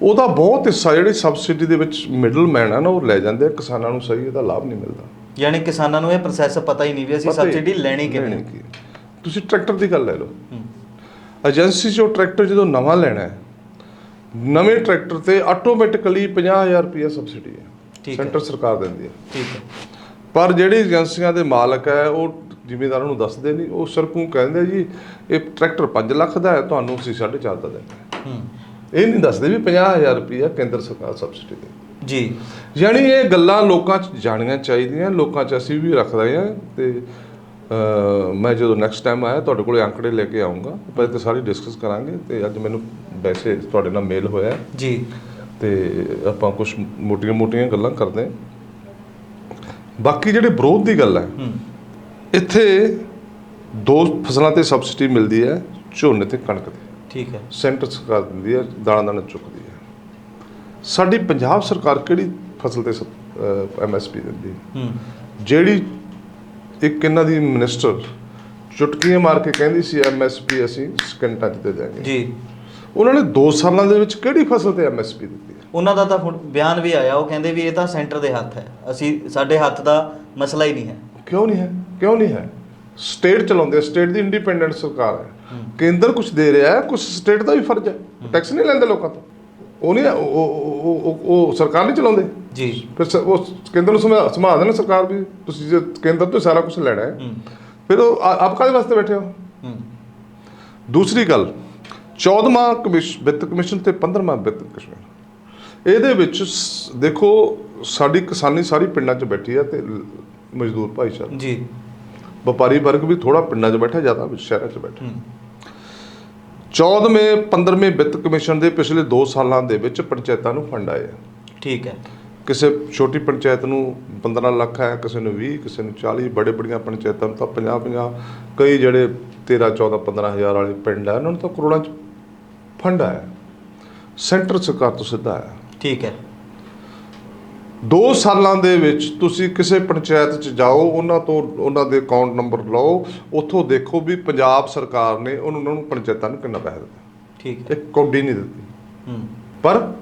Speaker 1: ਉਹਦਾ ਬਹੁਤ ਹਿੱਸਾ ਜਿਹੜੀ ਸਬਸਿਡੀ ਦੇ ਵਿੱਚ ਮਿਡਲਮੈਨ ਆ ਨਾ ਉਹ ਲੈ ਜਾਂਦੇ ਆ ਕਿਸਾਨਾਂ ਨੂੰ ਸਹੀ ਇਹਦਾ ਲਾਭ ਨਹੀਂ ਮਿਲਦਾ।
Speaker 2: ਯਾਨੀ ਕਿਸਾਨਾਂ ਨੂੰ ਇਹ ਪ੍ਰੋਸੈਸ ਪਤਾ ਹੀ ਨਹੀਂ ਵੀ ਅਸੀਂ ਸਬਸਿਡੀ ਲੈਣੀ ਕਿਵੇਂ।
Speaker 1: ਹੈ। ਤੁਸੀਂ ਟਰੈਕਟਰ ਦੀ ਗੱਲ ਲੈ ਲਓ। ਏਜੰਸੀ 'ਚੋਂ ਟਰੈਕਟਰ ਜਦੋਂ ਨਵਾਂ ਲੈਣਾ ਹੈ ਨਵੇਂ ਟਰੈਕਟਰ ਤੇ ਆਟੋਮੈਟਿਕਲੀ 50000 ਰੁਪਏ ਸਬਸਿਡੀ ਹੈ। ਸੈਂਟਰ ਸਰਕਾਰ ਦਿੰਦੀ ਹੈ।
Speaker 2: ਠੀਕ ਹੈ।
Speaker 1: ਪਰ ਜਿਹੜੀ ਏਜੰਸੀਆਂ ਦੇ ਮਾਲਕ ਹੈ ਉਹ ਜ਼ਿਮੀਂਦਾਰਾਂ ਨੂੰ ਦੱਸਦੇ ਨਹੀਂ ਉਹ ਸਿਰਫ ਕਹਿੰਦੇ ਜੀ ਇਹ ਟਰੈਕਟਰ 5 ਲੱਖ ਦਾ ਹੈ ਤੁਹਾਨੂੰ ਅਸੀਂ 4.5 ਦਾ ਦਿੰਦੇ ਹਾਂ। ਇਹ ਨਹੀਂ ਦੱਸਦੇ ਵੀ 50000 ਰੁਪਏ ਕੇਂਦਰ ਸਰਕਾਰ ਸਬਸਿਡੀ ਦੇ।
Speaker 2: ਜੀ।
Speaker 1: ਯਾਨੀ ਇਹ ਗੱਲਾਂ ਲੋਕਾਂ 'ਚ ਜਾਣੀਆਂ ਚਾਹੀਦੀਆਂ ਲੋਕਾਂ 'ਚ ਅਸੀਂ ਵੀ ਰੱਖਦੇ ਹਾਂ ਤੇ ਮੈਂ ਜਦੋਂ ਨੈਕਸਟ ਟਾਈਮ ਆਇਆ ਤੁਹਾਡੇ ਕੋਲੇ ਅੰਕੜੇ ਲੈ ਕੇ ਆਉਂਗਾ ਆਪਾਂ ਤੇ ਸਾਰੀ ਡਿਸਕਸ ਕਰਾਂਗੇ ਤੇ ਅੱਜ ਮੈਨੂੰ ਵੈਸੇ ਤੁਹਾਡੇ ਨਾਲ ਮੇਲ ਹੋਇਆ
Speaker 2: ਜੀ।
Speaker 1: ਤੇ ਆਪਾਂ ਕੁਝ ਮੋਟੀਆਂ-ਮੋਟੀਆਂ ਗੱਲਾਂ ਕਰਦੇ ਹਾਂ। ਬਾਕੀ ਜਿਹੜੇ ਵਿਰੋਧ ਦੀ ਗੱਲ ਹੈ
Speaker 2: ਹੂੰ।
Speaker 1: ਇੱਥੇ ਦੋ ਫਸਲਾਂ ਤੇ ਸਬਸਿਡੀ ਮਿਲਦੀ ਹੈ ਝੋਨੇ ਤੇ ਕਣਕ ਤੇ।
Speaker 2: ਠੀਕ ਹੈ।
Speaker 1: ਸੈਂਟਰ ਸਰਕਾਰ ਦਿੰਦੀ ਹੈ ਦਾਣਾ ਦਾਣਾ ਚੁੱਕਦੀ ਹੈ। ਸਾਡੀ ਪੰਜਾਬ ਸਰਕਾਰ ਕਿਹੜੀ ਫਸਲ ਤੇ ਐਮਐਸਪੀ ਦਿੰਦੀ ਹੈ?
Speaker 2: ਹੂੰ।
Speaker 1: ਜਿਹੜੀ ਇੱਕ ਇਹਨਾਂ ਦੀ ਮਿਨਿਸਟਰ ਚੁਟਕੀਆਂ ਮਾਰ ਕੇ ਕਹਿੰਦੀ ਸੀ ਐਮਐਸਪੀ ਅਸੀਂ ਸਕਿੰਟਾਂ 'ਚ ਦੇ ਦਿਆਂਗੇ।
Speaker 2: ਜੀ।
Speaker 1: ਉਹਨਾਂ ਨੇ 2 ਸਾਲਾਂ ਦੇ ਵਿੱਚ ਕਿਹੜੀ ਫਸਲ ਤੇ ਐਮਐਸਪੀ ਦਿੱਤੀ ਹੈ?
Speaker 2: ਉਹਨਾਂ ਦਾ ਤਾਂ ਹੁਣ ਬਿਆਨ ਵੀ ਆਇਆ ਉਹ ਕਹਿੰਦੇ ਵੀ ਇਹ ਤਾਂ ਸੈਂਟਰ ਦੇ ਹੱਥ ਹੈ। ਅਸੀਂ ਸਾਡੇ ਹੱਥ ਦਾ ਮਸਲਾ ਹੀ ਨਹੀਂ ਹੈ।
Speaker 1: ਕਿਉਂ ਨਹੀਂ ਹੈ? ਕਿਉਂ ਨਹੀਂ ਹੈ? ਸਟੇਟ ਚਲਾਉਂਦੇ ਸਟੇਟ ਦੀ ਇੰਡੀਪੈਂਡੈਂਟ ਸਰਕਾਰ ਹੈ। ਕੇਂਦਰ ਕੁਝ ਦੇ ਰਿਹਾ ਹੈ ਕੁਝ ਸਟੇਟ ਦਾ ਵੀ ਫਰਜ਼ ਹੈ। ਟੈਕਸ ਨਹੀਂ ਲੈਂਦੇ ਲੋਕਾਂ ਤੋਂ। ਉਹ ਨਹੀਂ ਉਹ- ਸਰਕਾਰ ਨਹੀਂ ਚਲਾਉਂਦੇ।
Speaker 2: ਜੀ।
Speaker 1: ਫਿਰ ਉਹ ਕੇਂਦਰ ਨੂੰ ਸਮਝਾ ਸਮਝਾ ਦੇਣਾ ਸਰਕਾਰ ਵੀ। ਤੁਸੀਂ ਜੇ ਕੇਂਦਰ ਤੋਂ ਸਾਰਾ ਕੁਝ ਲੈਣਾ ਹੈ ਫਿਰ ਉਹ ਆ- ਆਪ ਕਾਹਦੇ ਵਾਸਤੇ ਬੈਠੇ ਹੋ? ਦੂਸਰੀ ਗੱਲ 14ਵਾਂ ਕਮਿਸ਼ਨ ਵਿੱਤ ਕਮਿਸ਼ਨ ਤੇ 15ਵਾਂ ਵਿੱਤ ਕਮਿਸ਼ਨ। ਇਹਦੇ ਵਿੱਚ ਦੇਖੋ ਸਾਡੀ ਕਿਸਾਨੀ ਸਾਰੀ ਪਿੰਡਾਂ 'ਚ ਬੈਠੀ ਹੈ ਤੇ ਮਜ਼ਦੂਰ ਭਾਈਚਾਰਾ।
Speaker 2: ਜੀ।
Speaker 1: ਵਪਾਰੀ ਵਰਗ ਵੀ ਥੋੜਾ ਪਿੰਡਾਂ 'ਚ ਬੈਠਾ ਜ਼ਿਆਦਾ ਸ਼ਹਿਰਾਂ 'ਚ ਬੈਠਾ।
Speaker 2: ਹੂੰ
Speaker 1: 14ਵੇਂ 15ਵੇਂ ਵਿੱਤ ਕਮਿਸ਼ਨ ਦੇ ਪਿਛਲੇ 2 ਸਾਲਾਂ ਦੇ ਵਿੱਚ ਪੰਚਾਇਤਾਂ ਨੂੰ ਫੰਡ ਆਏ ਆ।
Speaker 2: ਠੀਕ ਹੈ।
Speaker 1: ਕਿਸੇ ਛੋਟੀ ਪੰਚਾਇਤ ਨੂੰ 15 ਲੱਖ ਹੈ ਕਿਸੇ ਨੂੰ 20 ਕਿਸੇ ਨੂੰ 40 ਬੜੇ ਬੜੀਆਂ ਪੰਚਾਇਤਾਂ ਨੂੰ ਤਾਂ 50 50 ਕਈ ਜਿਹੜੇ 13 14 15 ਹਜ਼ਾਰ ਵਾਲੇ ਪਿੰਡ ਆ ਉਹਨਾਂ ਨੂੰ ਤਾਂ ਕਰੋੜਾਂ ਚ ਫੰਡ ਆਇਆ। ਸੈਂਟਰ ਸਰਕਾਰ ਤੋਂ ਸਿੱਧਾ ਆਇਆ।
Speaker 2: ਠੀਕ ਹੈ।
Speaker 1: 2 ਸਾਲਾਂ ਦੇ ਵਿੱਚ ਤੁਸੀਂ ਕਿਸੇ ਪੰਚਾਇਤ ਚ ਜਾਓ ਉਹਨਾਂ ਤੋਂ ਉਹਨਾਂ ਦੇ ਅਕਾਊਂਟ ਨੰਬਰ ਲਓ ਉੱਥੋਂ ਦੇਖੋ ਵੀ ਪੰਜਾਬ ਸਰਕਾਰ ਨੇ ਉਹਨਾਂ ਨੂੰ ਪੰਚਾਇਤਾਂ ਨੂੰ ਕਿੰਨਾ ਪੈਸਾ ਦਿੱਤਾ।
Speaker 2: ਠੀਕ ਹੈ।
Speaker 1: ਇੱਕ ਕੌਡੀ ਨਹੀਂ ਦਿੱਤੀ।
Speaker 2: ਹੂੰ।
Speaker 1: ਪਰ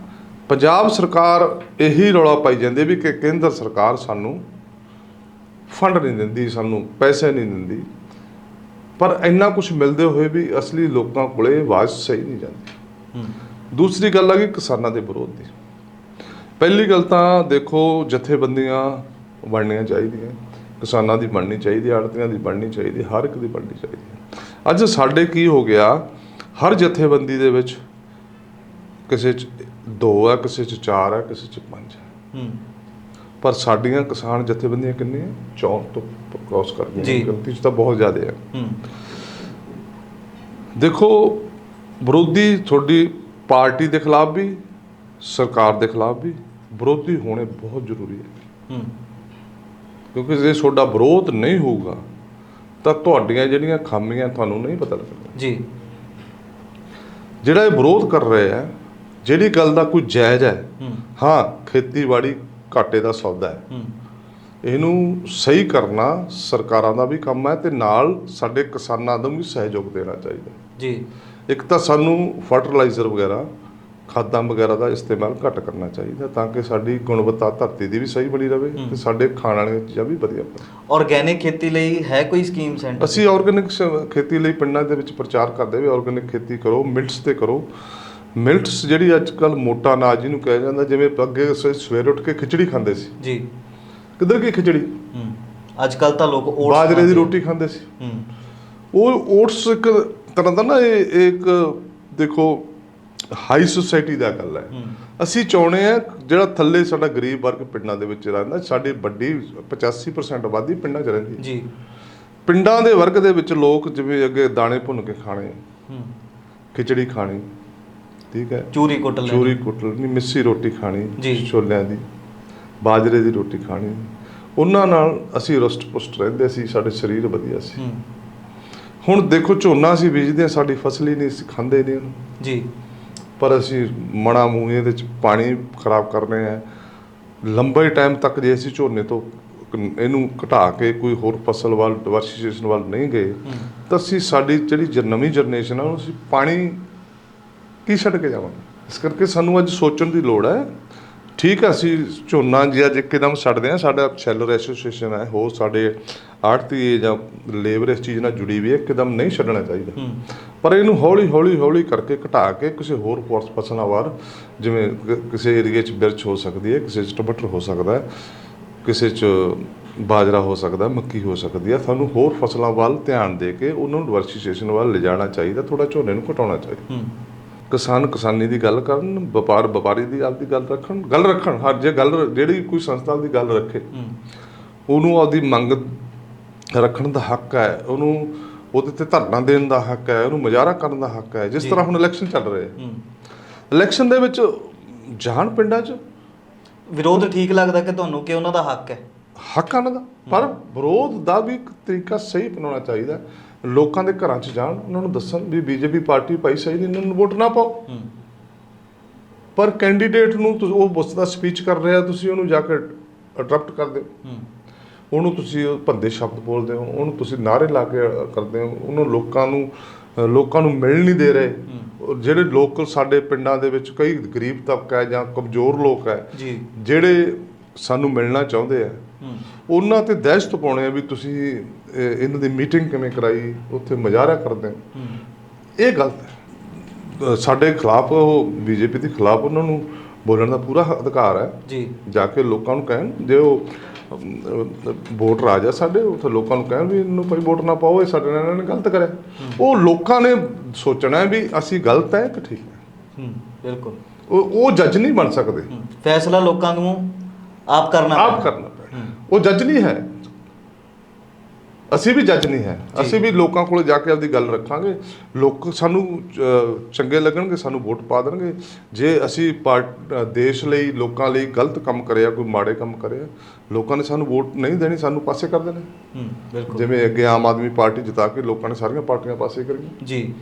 Speaker 1: ਪੰਜਾਬ ਸਰਕਾਰ ਇਹੀ ਰੌਲਾ ਪਾਈ ਜਾਂਦੀ ਵੀ ਕਿ ਕੇਂਦਰ ਸਰਕਾਰ ਸਾਨੂੰ ਫੰਡ ਨਹੀਂ ਦਿੰਦੀ ਸਾਨੂੰ ਪੈਸੇ ਨਹੀਂ ਦਿੰਦੀ। ਪਰ ਇੰਨਾ ਕੁਝ ਮਿਲਦੇ ਹੋਏ ਵੀ ਅਸਲੀ ਲੋਕਾਂ ਕੋਲੇ ਆਵਾਜ਼ ਸਹੀ ਨਹੀਂ ਜਾਂਦੀ। ਦੂਸਰੀ ਗੱਲ ਆ ਕਿ ਕਿਸਾਨਾਂ ਦੇ ਵਿਰੋਧ ਦੀ। ਪਹਿਲੀ ਗੱਲ ਤਾਂ ਦੇਖੋ ਜਥੇਬੰਦੀਆਂ ਬਣਨੀਆਂ ਚਾਹੀਦੀਆਂ। ਕਿਸਾਨਾਂ ਦੀ ਬਣਨੀ ਚਾਹੀਦੀ ਆੜਤੀਆਂ ਦੀ ਬਣਨੀ ਚਾਹੀਦੀ ਹਰ ਇੱਕ ਦੀ ਬਣਨੀ ਚਾਹੀਦੀ ਹੈ। ਅੱਜ ਸਾਡੇ ਕੀ ਹੋ ਗਿਆ ਹਰ ਜਥੇਬੰਦੀ ਦੇ ਵਿੱਚ ਕਿਸੇ ਚ ਦੋ ਆ ਕਿਸੇ ਚ ਚਾਰ ਆ ਕਿਸੇ ਚ ਪੰਜ ਆ।
Speaker 2: ਹੂੰ।
Speaker 1: ਪਰ ਸਾਡੀਆਂ ਕਿਸਾਨ ਜਥੇਬੰਦੀਆਂ ਕਿੰਨੀਆਂ? 64 ਤੋਂ ਕ੍ਰੋਸ ਕਰ ਗਈਆਂ।
Speaker 2: ਜੀ।
Speaker 1: ਗਿਣਤੀ ਚ ਤਾਂ ਬਹੁਤ ਜ਼ਿਆਦਾ ਆ।
Speaker 2: ਹੂੰ।
Speaker 1: ਦੇਖੋ ਵਿਰੋਧੀ ਤੁਹਾਡੀ ਪਾਰਟੀ ਦੇ ਖਿਲਾਫ ਵੀ ਸਰਕਾਰ ਦੇ ਖਿਲਾਫ ਵੀ ਵਿਰੋਧੀ ਹੋਣੇ ਬਹੁਤ ਜ਼ਰੂਰੀ ਹੈ। ਕਿਉਂਕਿ ਜੇ ਤੁਹਾਡਾ ਵਿਰੋਧ ਨਹੀਂ ਹੋਊਗਾ ਤਾਂ ਤੁਹਾਡੀਆਂ ਜਿਹੜੀਆਂ ਖਾਮੀਆਂ ਤੁਹਾਨੂੰ ਨਹੀਂ ਪਤਾ ਲੱਗਣਾ
Speaker 2: ਜੀ।
Speaker 1: ਜਿਹੜਾ ਇਹ ਵਿਰੋਧ ਕਰ ਰਹੇ ਆ ਜਿਹੜੀ ਗੱਲ ਦਾ ਕੋਈ ਜਾਇਜ਼ ਹੈ
Speaker 2: ਹੂੰ।
Speaker 1: ਖੇਤੀਬਾੜੀ ਘਾਟੇ ਦਾ ਸੌਦਾ ਹੈ।
Speaker 2: ਹੂੰ।
Speaker 1: ਇਹਨੂੰ ਸਹੀ ਕਰਨਾ ਸਰਕਾਰਾਂ ਦਾ ਵੀ ਕੰਮ ਹੈ ਤੇ ਨਾਲ ਸਾਡੇ ਕਿਸਾਨਾਂ ਨੂੰ ਵੀ ਸਹਿਯੋਗ ਦੇਣਾ ਚਾਹੀਦਾ
Speaker 2: ਜੀ।
Speaker 1: ਇੱਕ ਤਾਂ ਸਾਨੂੰ ਫਰਟੀਲਾਈਜ਼ਰ ਵਗੈਰਾ ਖਾਦਾਂ ਵਗੈਰਾ ਦਾ ਇਸਤੇਮਾਲ ਘੱਟ ਕਰਨਾ ਚਾਹੀਦਾ ਤਾਂ ਕਿ ਸਾਡੀ ਗੁਣਵੱਤਾ ਧਰਤੀ ਦੀ ਵੀ ਸਹੀ ਬਣੀ ਰਵੇ ਤੇ ਸਾਡੇ ਖਾਣ ਵਾਲੀਆਂ ਚੀਜ਼ਾਂ ਵੀ ਵਧੀਆ ਬਣਨ
Speaker 2: ਆਰਗੈਨਿਕ ਖੇਤੀ ਲਈ ਹੈ ਕੋਈ ਸਕੀਮ ਸੈਂਟਰ
Speaker 1: ਅਸੀਂ ਆਰਗੈਨਿਕ ਖੇਤੀ ਲਈ ਪਿੰਡਾਂ ਦੇ ਵਿੱਚ ਪ੍ਰਚਾਰ ਕਰਦੇ ਵੀ ਆਰਗੈਨਿਕ ਖੇਤੀ ਕਰੋ ਮਿਲਟਸ ਤੇ ਕਰੋ। ਮਿਲਟਸ ਜਿਹੜੀ ਅੱਜ ਕੱਲ ਮੋਟਾ ਅਨਾਜ ਜਿਹਨੂੰ ਕਿਹਾ ਜਾਂਦਾ ਜਿਵੇਂ ਅੱਗੇ ਸਵੇਰ ਉੱਠ ਕੇ ਖਿਚੜੀ ਖਾਂਦੇ ਸੀ।
Speaker 2: ਜੀ।
Speaker 1: ਕਿੱਧਰ ਗਈ ਖਿਚੜੀ?
Speaker 2: ਹੂੰ। ਅੱਜ ਕੱਲ ਤਾਂ ਲੋਕ oats
Speaker 1: ਬਾਜਰੇ ਦੀ। ਰੋਟੀ ਖਾਂਦੇ ਸੀ।
Speaker 2: ਹੂੰ।
Speaker 1: ਉਹ ਓਟਸ ਇੱਕ ਤਰ੍ਹਾਂ ਦਾ ਨਾ ਇਹ ਇੱਕ ਦੇਖੋ ਹਾਈ ਸੁਸਾਇਟੀ ਦਾ ਗੱਲ ਹੈ। ਅਸੀਂ ਚਾਹੁੰਦੇ ਆ ਜਿਹੜਾ ਥੱਲੇ ਸਾਡਾ ਗਰੀਬ ਵਰਗ ਪਿੰਡਾਂ ਦੇ ਵਿੱਚ ਰਹਿੰਦਾ ਸਾਡੀ ਵੱਡੀ 85% ਆਬਾਦੀ ਪਿੰਡਾਂ 'ਚ ਰਹਿੰਦੀ
Speaker 2: ਜੀ।
Speaker 1: ਪਿੰਡਾਂ ਦੇ ਵਰਗ ਦੇ ਵਿੱਚ ਲੋਕ ਜਿਵੇਂ ਅੱਗੇ ਦਾਣੇ ਭੁੰਨ ਕੇ ਖਾਣੇ
Speaker 2: ਹੂੰ।
Speaker 1: ਖਿਚੜੀ ਖਾਣੀ ਠੀਕ ਹੈ।
Speaker 2: ਚੂਰੀ ਕੁੱਟ ਲੈਣੀ।
Speaker 1: ਚੂਰੀ ਕੁੱਟਣੀ ਮਿੱਸੀ ਰੋਟੀ ਖਾਣੀ। ਛੋਲਿਆਂ ਦੀ ਬਾਜਰੇ ਦੀ ਰੋਟੀ ਖਾਣੀ। ਉਹਨਾਂ ਨਾਲ ਅਸੀਂ ਰੁਸਟ ਪੁਸ਼ਟ ਰਹਿੰਦੇ ਸੀ ਸਾਡੇ ਸਰੀਰ ਵਧੀਆ ਸੀ।
Speaker 2: ਹੂੰ।
Speaker 1: ਹੁਣ ਦੇਖੋ ਝੋਨਾ ਅਸੀਂ ਬੀਜਦੇ ਸਾਡੀ ਫਸਲ ਹੀ ਨਹੀਂ ਖਾਂਦੇ ਨਹੀਂ। ਉਹਨੂੰ
Speaker 2: ਜੀ।
Speaker 1: ਪਰ ਅਸੀਂ ਮਣਾ ਮੂੰਹ ਇਹਦੇ ਚ ਪਾਣੀ ਖਰਾਬ ਕਰ ਰਹੇ ਹਾਂ। ਲੰਬੇ ਟਾਈਮ ਤੱਕ ਜੇ ਅਸੀਂ ਝੋਨੇ ਤੋਂ ਇਹਨੂੰ ਘਟਾ ਕੇ ਕੋਈ ਹੋਰ ਫਸਲ ਵੱਲ ਡਿਵਰਸੀਫਿਕੇਸ਼ਨ ਵੱਲ ਨਹੀਂ ਗਏ ਤਾਂ ਅਸੀਂ ਸਾਡੀ ਜਿਹੜੀ ਨਵੀਂ ਜਨਰੇਸ਼ਨ ਆ ਉਹਨੂੰ ਅਸੀਂ ਪਾਣੀ ਕੀ ਛੱਡ ਕੇ ਜਾਵਾਂਗੇ? ਇਸ ਕਰਕੇ ਸਾਨੂੰ ਅੱਜ ਸੋਚਣ ਦੀ ਲੋੜ ਹੈ ਠੀਕ ਹੈ ਅਸੀਂ ਝੋਨਾ ਜੀ ਅੱਜ ਇੱਕਦਮ ਛੱਡਦੇ ਹਾਂ ਸਾਡਾ ਸ਼ੈਲਰ ਐਸੋਸੀਏਸ਼ਨ ਹੈ ਹੋਰ ਸਾਡੇ ਆੜਤੀ ਜਾਂ ਲੇਬਰ ਇਸ ਚੀਜ਼ ਨਾਲ ਜੁੜੀ ਵੀ ਹੈ ਇੱਕਦਮ ਨਹੀਂ ਛੱਡਣਾ ਚਾਹੀਦਾ। ਪਰ ਇਹਨੂੰ ਹੌਲੀ ਹੌਲੀ ਹੌਲੀ ਕਰਕੇ ਘਟਾ ਕੇ ਕਿਸੇ ਹੋਰ ਫੋਰਸ ਫਸਲਾਂ ਵੱਲ ਜਿਵੇਂ ਕਿਸੇ ਏਰੀਏ 'ਚ ਮਿਰਚ ਹੋ ਸਕਦੀ ਹੈ ਕਿਸੇ 'ਚ ਟਮਾਟਰ ਹੋ ਸਕਦਾ ਹੈ ਕਿਸੇ 'ਚ ਬਾਜਰਾ ਹੋ ਸਕਦਾ ਮੱਕੀ ਹੋ ਸਕਦੀ ਹੈ ਸਾਨੂੰ ਹੋਰ ਫਸਲਾਂ ਵੱਲ ਧਿਆਨ ਦੇ ਕੇ ਉਹਨਾਂ ਨੂੰ ਡਿਵਰਸੀਫਿਕੇਸ਼ਨ ਵੱਲ ਲਿਜਾਣਾ ਚਾਹੀਦਾ ਥੋੜਾ ਝੋਨੇ ਨੂੰ ਘਟਾਉਣਾ ਚਾਹੀਦਾ। ਕਿਸਾਨ ਕਿਸਾਨੀ ਦੀ ਗੱਲ ਕਰਨ ਵਪਾਰ ਵਪਾਰੀ ਦੀ ਆਪਦੀ ਗੱਲ ਰੱਖਣ ਗੱਲ ਰੱਖਣ ਹਰ ਜੇ ਗੱਲ ਜਿਹੜੀ ਕੋਈ ਸੰਸਥਾ ਦੀ ਗੱਲ ਰੱਖੇ। ਉਹਨੂੰ ਆਪਦੀ ਮੰਗ ਰੱਖਣ ਦਾ ਹੱਕ ਹੈ ਉਹਨੂੰ ਉਹਦੇ ਤੇ ਧਰਨਾ ਦੇਣ ਦਾ ਹੱਕ ਹੈ ਉਹਨੂੰ ਮੁਜ਼ਾਹਰਾ ਕਰਨ ਦਾ ਹੱਕ ਹੈ ਜਿਸ। ਤਰ੍ਹਾਂ ਹੁਣ ਇਲੈਕਸ਼ਨ ਚੱਲ ਰਹੇ
Speaker 2: ਹੂੰ।
Speaker 1: ਇਲੈਕਸ਼ਨ ਦੇ ਵਿੱਚ ਜਾਣ ਪਿੰਡਾਂ 'ਚ
Speaker 2: ਵਿਰੋਧ ਠੀਕ ਲੱਗਦਾ ਕਿ ਤੁਹਾਨੂੰ ਕਿ ਉਹਨਾਂ ਦਾ ਹੱਕ ਹੈ?
Speaker 1: ਹੱਕ ਉਹਨਾਂ ਦਾ ਪਰ ਵਿਰੋਧ ਦਾ ਵੀ ਇੱਕ ਤਰੀਕਾ ਸਹੀ ਅਪਣਾਉਣਾ ਚਾਹੀਦਾ ਲੋਕਾਂ ਦੇ ਘਰਾਂ 'ਚ ਜਾਣ ਉਹਨਾਂ ਨੂੰ ਦੱਸਣ ਵੀ ਬੀਜੇਪੀ ਪਾਰਟੀ ਪਾਈ ਸਹੀ ਨਹੀਂ ਇਹਨਾਂ ਨੂੰ ਵੋਟ ਨਾ ਪਾਓ। ਪਰ ਕੈਂਡੀਡੇਟ ਨੂੰ ਤੁਸੀਂ ਉਹ ਉਸ ਦਾ ਸਪੀਚ ਕਰ ਰਿਹਾ ਤੁਸੀਂ ਉਹਨੂੰ ਜਾ ਕੇ ਅਡਰਪਟ ਕਰਦੇ ਹੋ। ਉਹਨੂੰ ਤੁਸੀਂ ਉਹ ਭੰਦੇ ਸ਼ਬਦ ਬੋਲਦੇ ਹੋ ਉਹਨੂੰ ਤੁਸੀਂ ਨਾਅਰੇ ਲਾ ਕੇ ਕਰਦੇ ਹੋ ਉਹਨੂੰ ਲੋਕਾਂ ਨੂੰ ਲੋਕਾਂ ਨੂੰ ਮਿਲ ਨਹੀਂ ਦੇ ਰਹੇ। ਜਿਹੜੇ ਲੋਕਲ ਸਾਡੇ ਪਿੰਡਾਂ ਦੇ ਵਿੱਚ ਕਈ ਗਰੀਬ ਤਬਕਾ ਹੈ ਜਾਂ ਕਮਜ਼ੋਰ ਲੋਕ ਹੈ ਜਿਹੜੇ ਸਾਨੂੰ ਮਿਲਣਾ ਚਾਹੁੰਦੇ ਆ ਉਹਨਾਂ ਤੇ ਦਹਿਸ਼ਤ ਪਾਉਣੇ ਆ ਵੀ ਤੁਸੀਂ ਇਹਨਾਂ ਦੀ ਮੀਟਿੰਗ ਕਿਵੇਂ ਕਰਾਈ ਉੱਥੇ ਮੁਜ਼ਾਹਰਾ ਕਰਦੇ ਇਹ ਗਲਤ ਹੈ। ਸਾਡੇ ਖਿਲਾਫ ਉਹ ਬੀਜੇਪੀ ਦੇ ਖਿਲਾਫ ਉਹਨਾਂ ਨੂੰ ਬੋਲਣ ਦਾ ਪੂਰਾ ਅਧਿਕਾਰ ਹੈ।
Speaker 2: ਜੀ।
Speaker 1: ਜਾ ਕੇ ਲੋਕਾਂ ਨੂੰ ਕਹਿਣ ਜੇ ਉਹ ਵੋਟਰ ਆ ਜਾ ਸਾਡੇ ਉੱਥੇ ਲੋਕਾਂ ਨੂੰ ਕਹਿਣ ਵੀ ਇਹਨੂੰ ਭਾਈ ਵੋਟ ਨਾ ਪਾਓ ਇਹ ਸਾਡੇ ਨਾਲ ਇਹਨਾਂ ਨੇ ਗਲਤ ਕਰਿਆ। ਉਹ ਲੋਕਾਂ ਨੇ ਸੋਚਣਾ ਵੀ ਅਸੀਂ ਗਲਤ ਹੈ ਕਿ ਠੀਕ ਹੈ।
Speaker 2: ਹੂੰ ਬਿਲਕੁਲ।
Speaker 1: ਉਹ ਉਹ ਜੱਜ ਨਹੀਂ ਬਣ ਸਕਦੇ।
Speaker 2: ਫੈਸਲਾ ਲੋਕਾਂ ਨੂੰ ਆਪ ਕਰਨਾ
Speaker 1: ਆਪ। ਕਰਨਾ। ਉਹ ਜੱਜ ਨਹੀਂ ਹੈ। ਅਸੀਂ ਵੀ ਜੱਜ ਨਹੀਂ ਹੈ। ਅਸੀਂ ਵੀ ਲੋਕਾਂ ਕੋਲ ਜਾ ਕੇ ਆਪਦੀ ਗੱਲ ਰੱਖਾਂਗੇ। ਲੋਕ ਸਾਨੂੰ ਚੰਗੇ ਲੱਗਣਗੇ ਸਾਨੂੰ ਵੋਟ ਪਾ ਦੇਣਗੇ। ਜੇ ਅਸੀਂ ਦੇਸ਼ ਲਈ ਲੋਕਾਂ ਲਈ ਗਲਤ ਕੰਮ ਕਰਿਆ ਕੋਈ ਮਾੜੇ ਕੰਮ ਕਰਿਆ ਲੋਕਾਂ ਨੇ ਸਾਨੂੰ ਵੋਟ ਨਹੀਂ ਦੇਣੀ ਸਾਨੂੰ ਪਾਸੇ ਕਰ ਦੇਣਾ।
Speaker 2: ਹੂੰ ਬਿਲਕੁਲ।
Speaker 1: ਜਿਵੇਂ ਅੱਗੇ ਆਮ ਆਦਮੀ ਪਾਰਟੀ ਜਿਤਾ ਕੇ ਲੋਕਾਂ ਨੇ ਸਾਰੀਆਂ ਪਾਰਟੀਆਂ ਪਾਸੇ ਕਰੀਆਂ।
Speaker 2: ਜੀ।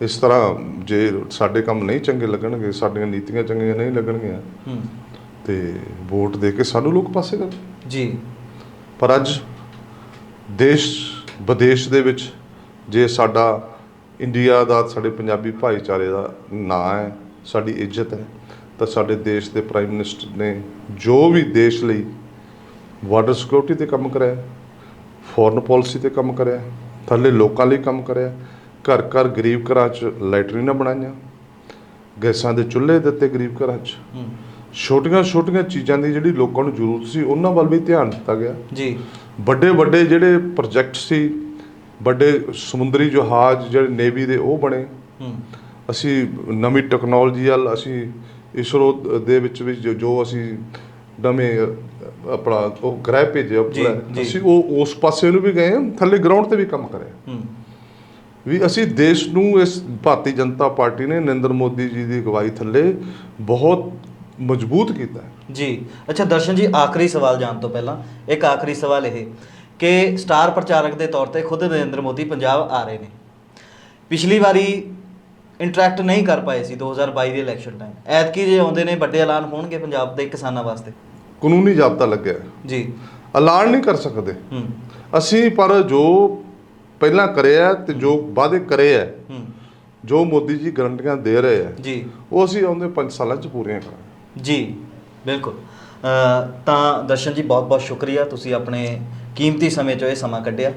Speaker 1: ਇਸ ਤਰ੍ਹਾਂ ਜੇ ਸਾਡੇ ਕੰਮ ਨਹੀਂ ਚੰਗੇ ਲੱਗਣਗੇ ਸਾਡੀਆਂ ਨੀਤੀਆਂ ਚੰਗੀਆਂ ਨਹੀਂ ਲੱਗਣਗੀਆਂ
Speaker 2: ਹੂੰ।
Speaker 1: ਤੇ ਵੋਟ ਦੇ ਕੇ ਸਾਨੂੰ ਲੋਕ ਪਾਸੇ ਕਰ।
Speaker 2: ਜੀ।
Speaker 1: ਪਰ ਅੱਜ ਦੇਸ਼, ਵਿਦੇਸ਼ ਦੇ ਵਿੱਚ ਜੇ ਸਾਡਾ ਇੰਡੀਆ ਦਾ, ਸਾਡੇ ਪੰਜਾਬੀ ਭਾਈਚਾਰੇ ਦਾ ਨਾਂ ਹੈ, ਸਾਡੀ ਇੱਜ਼ਤ ਹੈ, ਤਾਂ ਸਾਡੇ ਦੇਸ਼ ਦੇ ਪ੍ਰਾਈਮ ਮਿਨਿਸਟਰ ਨੇ ਜੋ ਵੀ ਦੇਸ਼ ਲਈ ਵਾਟਰ ਸਿਕਿਉਰਿਟੀ ਤੇ ਕੰਮ ਕਰਿਆ ਫੋਰਨ ਪਾਲਿਸੀ ਤੇ ਕੰਮ ਕਰਿਆ, ਥੱਲੇ ਲੋਕਾਂ ਲਈ ਕੰਮ ਕਰਿਆ, ਘਰ ਘਰ ਗਰੀਬ ਘਰਾਂ 'ਚ ਲੈਟਰੀਨਾਂ ਬਣਾਈਆਂ, ਗੈਸਾਂ ਦੇ ਚੁੱਲ੍ਹੇ ਦਿੱਤੇ ਗਰੀਬ ਘਰਾਂ 'ਚ।
Speaker 2: ਹੂੰ
Speaker 1: ਛੋਟੀਆਂ ਛੋਟੀਆਂ ਚੀਜ਼ਾਂ ਦੀ ਜਿਹੜੀ ਲੋਕਾਂ ਨੂੰ ਜ਼ਰੂਰਤ ਸੀ ਉਹਨਾਂ ਵੱਲ ਵੀ ਧਿਆਨ ਦਿੱਤਾ ਗਿਆ।
Speaker 2: ਜੀ।
Speaker 1: ਵੱਡੇ ਵੱਡੇ ਜਿਹੜੇ ਪ੍ਰੋਜੈਕਟ ਸੀ ਵੱਡੇ ਸਮੁੰਦਰੀ ਜਹਾਜ਼ ਜਿਹੜੇ ਨੇਵੀ ਦੇ ਉਹ ਬਣੇ। ਅਸੀਂ ਨਵੀਂ ਟੈਕਨੋਲੋਜੀ ਵੱਲ ਅਸੀਂ ਇਸਰੋ ਦੇ ਵਿੱਚ ਵੀ ਜੋ- ਅਸੀਂ ਨਵੇਂ ਆਪਣਾ ਉਹ ਗ੍ਰਹਿ ਭੇਜਿਆ। ਅਸੀਂ ਉਹ ਉਸ ਪਾਸੇ ਨੂੰ ਵੀ ਗਏ ਥੱਲੇ ਗਰਾਊਂਡ ਤੇ ਵੀ ਕੰਮ ਕਰਿਆ। ਵੀ ਅਸੀਂ ਦੇਸ਼ ਨੂੰ ਇਸ ਭਾਰਤੀ ਜਨਤਾ ਪਾਰਟੀ ਨੇ ਨਰਿੰਦਰ ਮੋਦੀ ਜੀ ਦੀ ਅਗਵਾਈ ਥੱਲੇ ਬਹੁਤ ਮਜ਼ਬੂਤ ਕੀਤਾ ਹੈ।
Speaker 2: ਜੀ। ਅੱਛਾ ਦਰਸ਼ਨ ਜੀ ਆਖਰੀ ਸਵਾਲ ਜਾਣ ਤੋਂ ਪਹਿਲਾਂ। ਇੱਕ ਆਖਰੀ ਸਵਾਲ ਇਹ ਕਿ ਸਟਾਰ ਪ੍ਰਚਾਰਕ ਦੇ ਤੌਰ ਤੇ ਖੁਦ ਨਰਿੰਦਰ ਮੋਦੀ ਪੰਜਾਬ ਆ ਰਹੇ ਨੇ। ਪਿਛਲੀ ਵਾਰੀ ਇੰਟਰੈਕਟ ਨਹੀਂ ਕਰ ਪਾਏ ਸੀ 2022 ਦੇ ਇਲੈਕਸ਼ਨ ਟਾਈਮ ਐਤਕੀ ਜੇ ਆਉਂਦੇ ਨੇ ਵੱਡੇ ਐਲਾਨ ਹੋਣਗੇ ਪੰਜਾਬ ਦੇ ਕਿਸਾਨਾਂ ਵਾਸਤੇ?
Speaker 1: ਕਾਨੂੰਨੀ ਜ਼ਾਬਤਾ ਲੱਗਿਆ ਹੈ।
Speaker 2: ਜੀ।
Speaker 1: ਐਲਾਨ ਨਹੀਂ ਕਰ ਸਕਦੇ।
Speaker 2: ਹੂੰ।
Speaker 1: ਅਸੀਂ ਪਰ ਜੋ ਪਹਿਲਾਂ ਕਰਿਆ ਤੇ ਜੋ ਵਾਅਦੇ ਕਰੇ ਹੈ
Speaker 2: ਹੂੰ।
Speaker 1: ਜੋ ਮੋਦੀ ਜੀ ਗਰੰਟੀਆਂ ਦੇ ਰਹੇ ਹੈ
Speaker 2: ਜੀ।
Speaker 1: ਉਹ ਅਸੀਂ ਆਉਂਦੇ 5 ਸਾਲਾਂ 'ਚ ਪੂਰੀਆਂ ਕਰਾਂਗੇ।
Speaker 2: ਜੀ ਬਿਲਕੁਲ। ਅ, ਤਾਂ ਦਰਸ਼ਨ ਜੀ ਬਹੁਤ ਬਹੁਤ ਸ਼ੁਕਰੀਆ ਤੁਸੀਂ ਆਪਣੇ ਕੀਮਤੀ ਸਮੇਂ ਚੋਂ ਇਹ ਸਮਾਂ ਕੱਢਿਆ।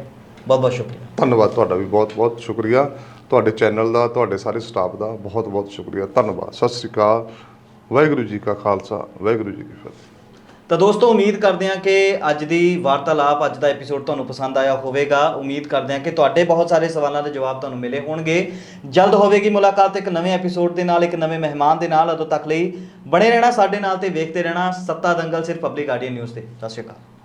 Speaker 2: ਬਹੁਤ ਬਹੁਤ ਸ਼ੁਕਰੀਆ।
Speaker 1: ਧੰਨਵਾਦ ਤੁਹਾਡਾ ਵੀ ਬਹੁਤ ਬਹੁਤ ਸ਼ੁਕਰੀਆ। ਤੁਹਾਡੇ ਚੈਨਲ ਦਾ ਤੁਹਾਡੇ ਸਾਰੇ ਸਟਾਫ ਦਾ ਬਹੁਤ ਬਹੁਤ ਸ਼ੁਕਰੀਆ। ਧੰਨਵਾਦ। ਸਤਿ ਸ੍ਰੀ ਅਕਾਲ। ਵਾਹਿਗੁਰੂ ਜੀ ਕਾ ਖਾਲਸਾ ਵਾਹਿਗੁਰੂ ਜੀ ਕੀ ਫਤਿਹ।
Speaker 2: ਤਾਂ ਦੋਸਤੋ, ਉਮੀਦ ਕਰਦੇ ਹਾਂ ਕਿ ਅੱਜ ਦੀ ਵਾਰਤਾਲਾਪ, ਅੱਜ ਦਾ ਐਪੀਸੋਡ ਤੁਹਾਨੂੰ ਪਸੰਦ ਆਇਆ ਹੋਵੇਗਾ। ਉਮੀਦ ਕਰਦੇ ਹਾਂ ਕਿ ਤੁਹਾਡੇ ਬਹੁਤ ਸਾਰੇ ਸਵਾਲਾਂ ਦੇ ਜਵਾਬ ਤੁਹਾਨੂੰ ਮਿਲੇ ਹੋਣਗੇ। ਜਲਦ ਹੋਵੇਗੀ ਮੁਲਾਕਾਤ ਇੱਕ ਨਵੇਂ ਐਪੀਸੋਡ ਦੇ ਨਾਲ, ਇੱਕ ਨਵੇਂ ਮਹਿਮਾਨ ਦੇ ਨਾਲ। ਉਦੋਂ ਤੱਕ ਲਈ ਬਣੇ ਰਹਿਣਾ ਸਾਡੇ ਨਾਲ ਤੇ ਵੇਖਦੇ ਰਹਿਣਾ ਸੱਤਾ ਦੰਗਲ, ਸਿਰਫ ਪਬਲਿਕ ਗਾਰਡੀਅਨ ਨਿਊਜ਼ ਤੇ। ਸਤਿ ਸ਼੍ਰੀ ਅਕਾਲ।